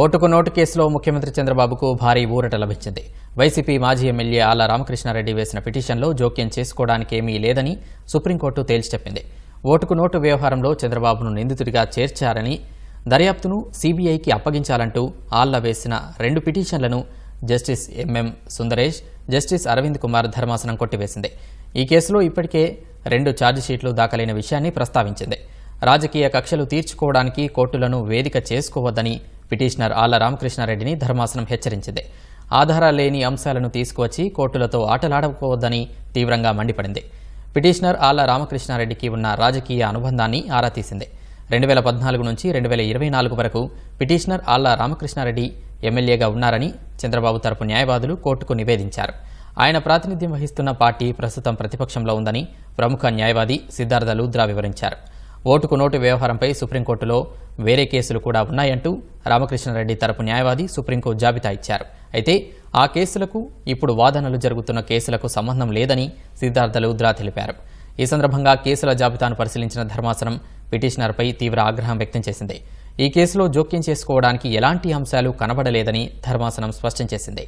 ఓటుకు నోటు కేసులో ముఖ్యమంత్రి చంద్రబాబుకు భారీ ఊరట లభించింది. వైసీపీ మాజీ ఎమ్మెల్యే ఆళ్ళ రామకృష్ణారెడ్డి వేసిన పిటిషన్లో జోక్యం చేసుకోవడానికి ఏమీ లేదని సుప్రీంకోర్టు తేల్చి చెప్పింది. ఓటుకు నోటు వ్యవహారంలో చంద్రబాబును నిందితుడిగా చేర్చారని దర్యాప్తును సీబీఐకి అప్పగించాలంటూ ఆళ్ళ వేసిన రెండు పిటిషన్లను justice MM Sundaresh justice Aravind Kumar ధర్మాసనం కొట్టివేసింది. ఈ కేసులో ఇప్పటికే రెండు ఛార్జిషీట్లు దాఖలైన విషయాన్ని ప్రస్తావించింది. రాజకీయ కక్షలు తీర్చుకోవడానికి కోర్టులను వేదిక చేసుకోవద్దని పిటిషనర్ ఆళ్ళ రామకృష్ణారెడ్డిని ధర్మాసనం హెచ్చరించింది. ఆధారాలు లేని అంశాలను తీసుకువచ్చి కోర్టులతో ఆటలాడకపోవద్దని తీవ్రంగా మండిపడింది. పిటిషనర్ ఆళ్ళ రామకృష్ణారెడ్డికి ఉన్న రాజకీయ అనుబంధాన్ని ఆరా తీసింది. రెండు వేల పద్నాలుగు నుంచి రెండు వేల ఇరవై నాలుగు వరకు పిటిషనర్ ఆళ్ళ రామకృష్ణారెడ్డి ఎమ్మెల్యేగా ఉన్నారని చంద్రబాబు తరపు న్యాయవాదులు కోర్టుకు నివేదించారు. ఆయన ప్రాతినిధ్యం వహిస్తున్న పార్టీ ప్రస్తుతం ప్రతిపక్షంలో ఉందని ప్రముఖ న్యాయవాది సిద్ధార్థ లూద్రా వివరించారు. ఓటుకు నోటు వ్యవహారంపై సుప్రీంకోర్టులో వేరే కేసులు కూడా ఉన్నాయంటూ రామకృష్ణారెడ్డి తరపు న్యాయవాది సుప్రీంకోర్టు జాబితా ఇచ్చారు. అయితే ఆ కేసులకు ఇప్పుడు వాదనలు జరుగుతున్న కేసులకు సంబంధం లేదని సిద్ధార్థ లూద్రా తెలిపారు. ఈ సందర్భంగా కేసుల జాబితాను పరిశీలించిన ధర్మాసనం పిటిషనర్పై తీవ్ర ఆగ్రహం వ్యక్తం చేసింది. ఈ కేసులో జోక్యం చేసుకోవడానికి ఎలాంటి అంశాలు కనబడలేదని ధర్మాసనం స్పష్టం చేసింది.